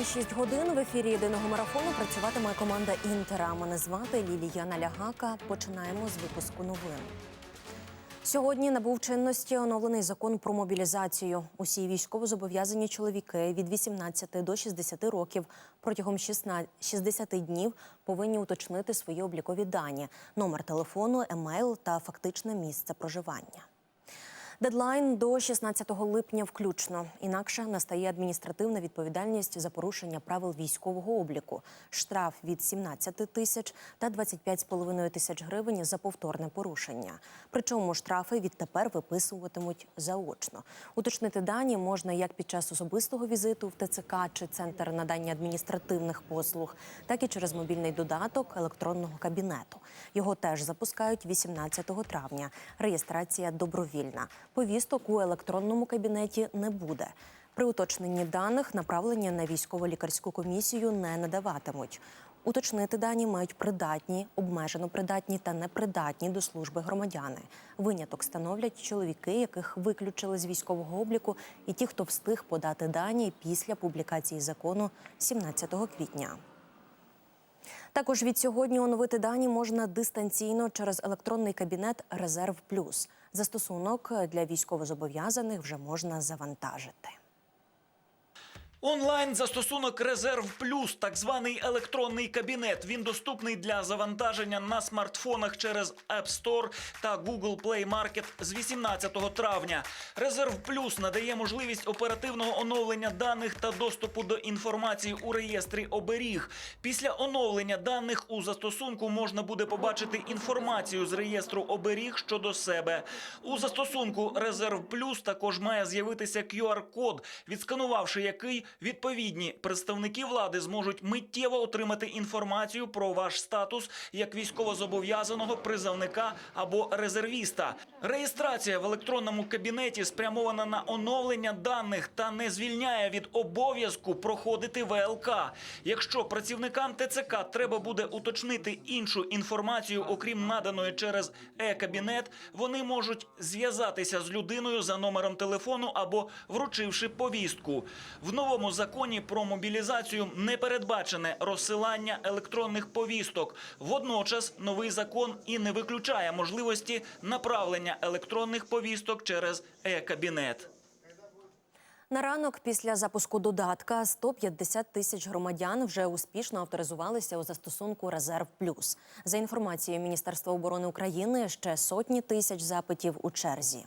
рівні 6 годин в ефірі єдиного марафону працюватиме команда Інтера. Мене звати Лілія Налягака. Починаємо з випуску новин. Сьогодні набув чинності оновлений закон про мобілізацію. Усі військовозобов'язані чоловіки від 18 до 60 років протягом 16 60 днів повинні уточнити свої облікові дані, номер телефону, емейл та фактичне місце проживання. Дедлайн до 16 липня включно. Інакше настає адміністративна відповідальність за порушення правил військового обліку, штраф від 17 тисяч та 25,5 тисяч гривень за повторне порушення. Причому штрафи відтепер виписуватимуть заочно. Уточнити дані можна як під час особистого візиту в ТЦК чи центр надання адміністративних послуг, так і через мобільний додаток електронного кабінету. Його теж запускають 18 травня. Реєстрація добровільна. Повісток у електронному кабінеті не буде. При уточненні даних направлення на військово-лікарську комісію не надаватимуть. Уточнити дані мають придатні, обмежено придатні та непридатні до служби громадяни. Виняток становлять чоловіки, яких виключили з військового обліку, і ті, хто встиг подати дані після публікації закону 17 квітня. Також від сьогодні оновити дані можна дистанційно через електронний кабінет Резерв Плюс. Застосунок для військовозобов'язаних вже можна завантажити. Онлайн застосунок Резерв Плюс, так званий електронний кабінет. Він доступний для завантаження на смартфонах через App Store та Google Play Market з 18 травня. Резерв Плюс надає можливість оперативного оновлення даних та доступу до інформації у реєстрі оберіг. Після оновлення даних у застосунку можна буде побачити інформацію з реєстру оберіг щодо себе. У застосунку Резерв Плюс також має з'явитися QR-код, відсканувавши який відповідні представники влади зможуть миттєво отримати інформацію про ваш статус як військовозобов'язаного призовника або резервіста. Реєстрація в електронному кабінеті спрямована на оновлення даних та не звільняє від обов'язку проходити ВЛК. Якщо працівникам ТЦК треба буде уточнити іншу інформацію, окрім наданої через е-кабінет, вони можуть зв'язатися з людиною за номером телефону або вручивши повістку. В новому законі про мобілізацію не передбачене розсилання електронних повісток. Водночас новий закон і не виключає можливості направлення електронних повісток через е-кабінет. На ранок після запуску додатка 150 тисяч громадян вже успішно авторизувалися у застосунку Резерв Плюс. За інформацією Міністерства оборони України, ще сотні тисяч запитів у черзі.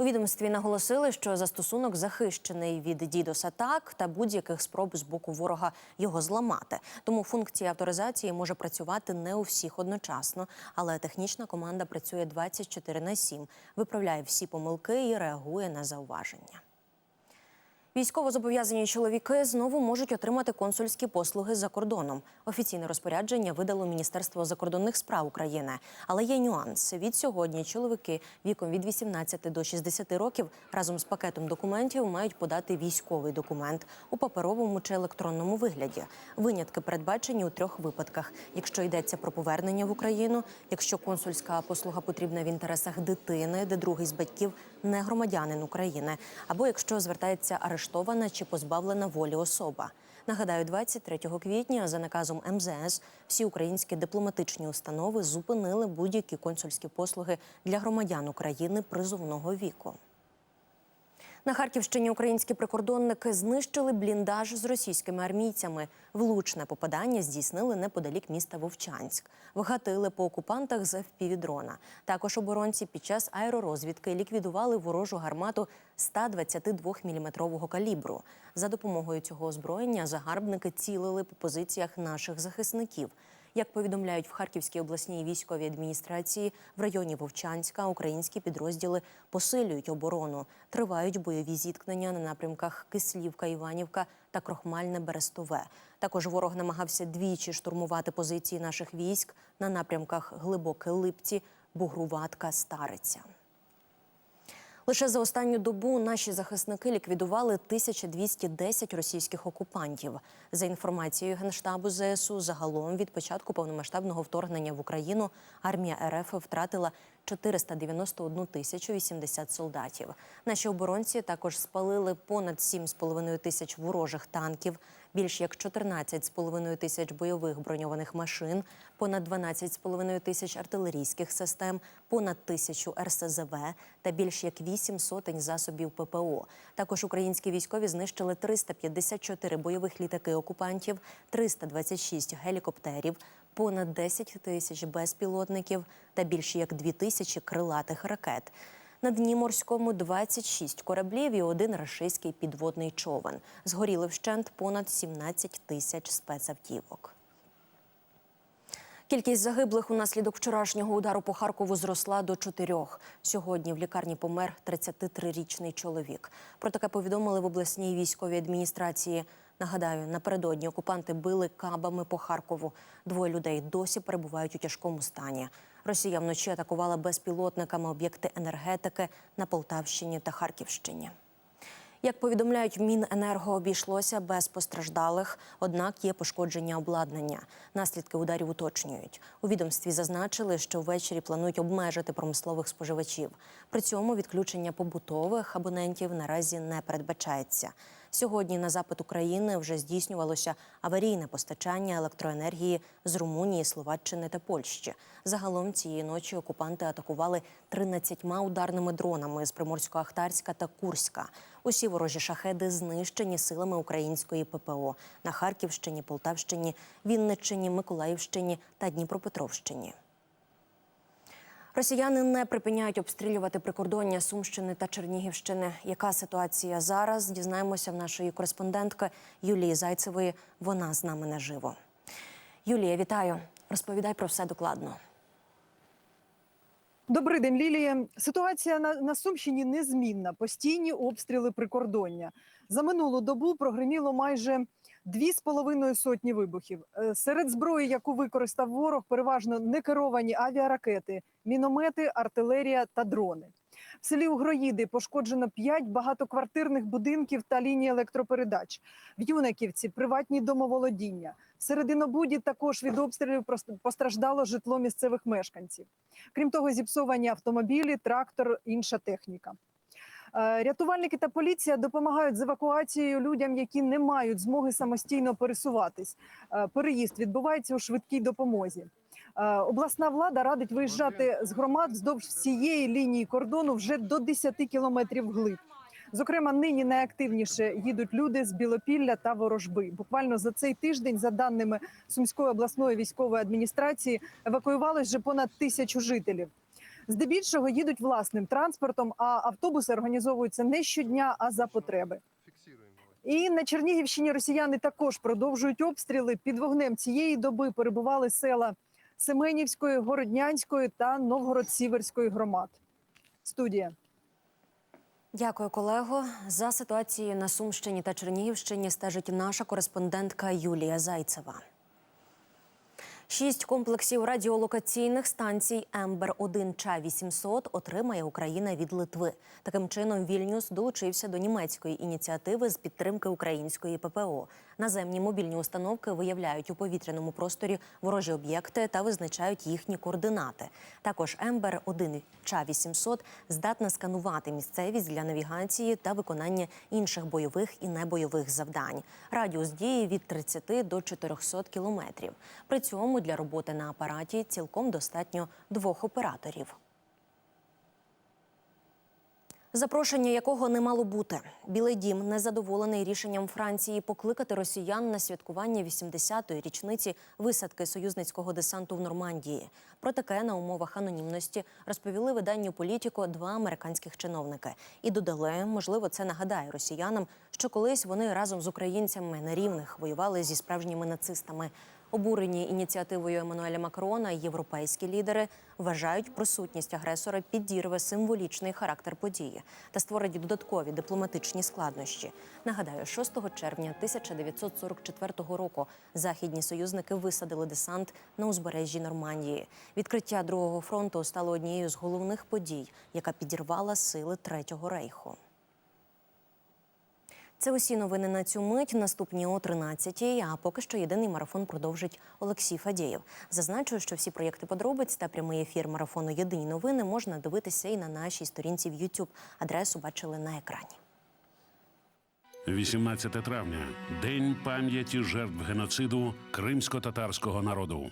У відомстві наголосили, що застосунок захищений від дідос атак та будь-яких спроб з боку ворога його зламати. Тому функція авторизації може працювати не у всіх одночасно, але технічна команда працює 24 на 7, виправляє всі помилки і реагує на зауваження. Військовозобов'язані чоловіки знову можуть отримати консульські послуги за кордоном. Офіційне розпорядження видало Міністерство закордонних справ України. Але є нюанс. Від сьогодні чоловіки віком від 18 до 60 років разом з пакетом документів мають подати військовий документ у паперовому чи електронному вигляді. Винятки передбачені у трьох випадках: якщо йдеться про повернення в Україну, якщо консульська послуга потрібна в інтересах дитини, де другий з батьків не громадянин України, або якщо звертається арештована чи позбавлена волі особа. Нагадаю, 23 квітня за наказом МЗС всі українські дипломатичні установи зупинили будь-які консульські послуги для громадян України призовного віку. На Харківщині українські прикордонники знищили бліндаж з російськими армійцями. Влучне попадання здійснили неподалік міста Вовчанськ. Вгатили по окупантах з FPV-дрона. Також оборонці під час аеророзвідки ліквідували ворожу гармату 122-мм калібру. За допомогою цього озброєння загарбники цілили по позиціях наших захисників. Як повідомляють в Харківській обласній військовій адміністрації, в районі Вовчанська українські підрозділи посилюють оборону. Тривають бойові зіткнення на напрямках Кислівка, Іванівка та Крохмальне Берестове. Також ворог намагався двічі штурмувати позиції наших військ на напрямках Глибоке Липці, Бугруватка, Стариця. Лише за останню добу наші захисники ліквідували 1210 російських окупантів. За інформацією Генштабу ЗСУ, загалом від початку повномасштабного вторгнення в Україну армія РФ втратила 491 тисячу 80 солдатів. Наші оборонці також спалили понад 7,5 тисяч ворожих танків, більш як 14,5 тисяч бойових броньованих машин, понад 12,5 тисяч артилерійських систем, понад тисячу РСЗВ та більш як 8 сотень засобів ППО. Також українські військові знищили 354 бойових літаки окупантів, 326 гелікоптерів, понад 10 тисяч безпілотників та більше як 2 тисячі крилатих ракет. На дні морському 26 кораблів і один рашистський підводний човен. Згоріли вщент понад 17 тисяч спецавтівок. Кількість загиблих унаслідок вчорашнього удару по Харкову зросла до чотирьох. Сьогодні в лікарні помер 33-річний чоловік. Про таке повідомили в обласній військовій адміністрації. Нагадаю, напередодні окупанти били кабами по Харкову. Двоє людей досі перебувають у тяжкому стані. Росія вночі атакувала безпілотниками об'єкти енергетики на Полтавщині та Харківщині. Як повідомляють Міненерго, обійшлося без постраждалих, однак є пошкодження обладнання. Наслідки ударів уточнюють. У відомстві зазначили, що ввечері планують обмежити промислових споживачів. При цьому відключення побутових абонентів наразі не передбачається. Сьогодні на запит України вже здійснювалося аварійне постачання електроенергії з Румунії, Словаччини та Польщі. Загалом цієї ночі окупанти атакували 13 ударними дронами з Приморсько-Ахтарська та Курська. Усі ворожі шахеди знищені силами української ППО на Харківщині, Полтавщині, Вінниччині, Миколаївщині та Дніпропетровщині. Росіяни не припиняють обстрілювати прикордоння Сумщини та Чернігівщини. Яка ситуація зараз? Дізнаємося в нашої кореспондентки Юлії Зайцевої. Вона з нами наживо. Юлія, вітаю. Розповідай про все докладно. Добрий день, Лілія. Ситуація на, на Сумщині незмінна. Постійні обстріли прикордоння. За минулу добу прогреміло майже дві з половиною сотні вибухів. Е, Серед зброї, яку використав ворог, переважно некеровані авіаракети, міномети, артилерія та дрони. В селі Угроїди пошкоджено п'ять багатоквартирних будинків та лінії електропередач. В Юнаківці приватні домоволодіння. В Серединобуді також від обстрілів постраждало житло місцевих мешканців. Крім того, зіпсовані автомобілі, трактор, інша техніка. Е, Рятувальники та поліція допомагають з евакуацією людям, які не мають змоги самостійно пересуватись. Е, Переїзд відбувається у швидкій допомозі. Е, Обласна влада радить виїжджати з громад вздовж всієї лінії кордону вже до 10 кілометрів вглиб. Зокрема, нині найактивніше їдуть люди з Білопілля та Ворожби. Буквально за цей тиждень, за даними Сумської обласної військової адміністрації, евакуювалось вже понад тисячу жителів. Здебільшого їдуть власним транспортом, а автобуси організовуються не щодня, а за потреби. І на Чернігівщині росіяни також продовжують обстріли. Під вогнем цієї доби перебували села Семенівської, Городнянської та Новгород-Сіверської громад. Студія. Дякую, колего. За ситуацією на Сумщині та Чернігівщині стежить наша кореспондентка Юлія Зайцева. Шість комплексів радіолокаційних станцій Ембер 1 Ча 800 отримає Україна від Литви. Таким чином, Вільнюс долучився до німецької ініціативи з підтримки української ППО. Наземні мобільні установки виявляють у повітряному просторі ворожі об'єкти та визначають їхні координати. Також Ембер 1 Ча 800 здатна сканувати місцевість для навігації та виконання інших бойових і небойових завдань. Радіус дії від 30 до 400 кілометрів. При цьому для роботи на апараті цілком достатньо двох операторів. Запрошення якого не мало бути. Білий дім незадоволений рішенням Франції покликати росіян на святкування 80-ї річниці висадки союзницького десанту в Нормандії. Про таке на умовах анонімності розповіли виданню політіко два американських чиновники і додали, можливо, це нагадає росіянам, що колись вони разом з українцями на рівних воювали зі справжніми нацистами. Обурені ініціативою Еммануеля Макрона європейські лідери вважають, присутність агресора підірве символічний характер події та створить додаткові дипломатичні складнощі. Нагадаю, 6 червня 1944 року західні союзники висадили десант на узбережжі Нормандії. Відкриття другого фронту стало однією з головних подій, яка підірвала сили Третього рейху. Це усі новини на цю мить. Наступні о 13-й, А поки що єдиний марафон продовжить Олексій Фадєєв. Зазначу, що всі проєкти подробиць та прямий ефір марафону Єдині новини можна дивитися і на нашій сторінці в YouTube. Адресу бачили на екрані. 18 травня день пам'яті жертв геноциду кримсько-татарського народу.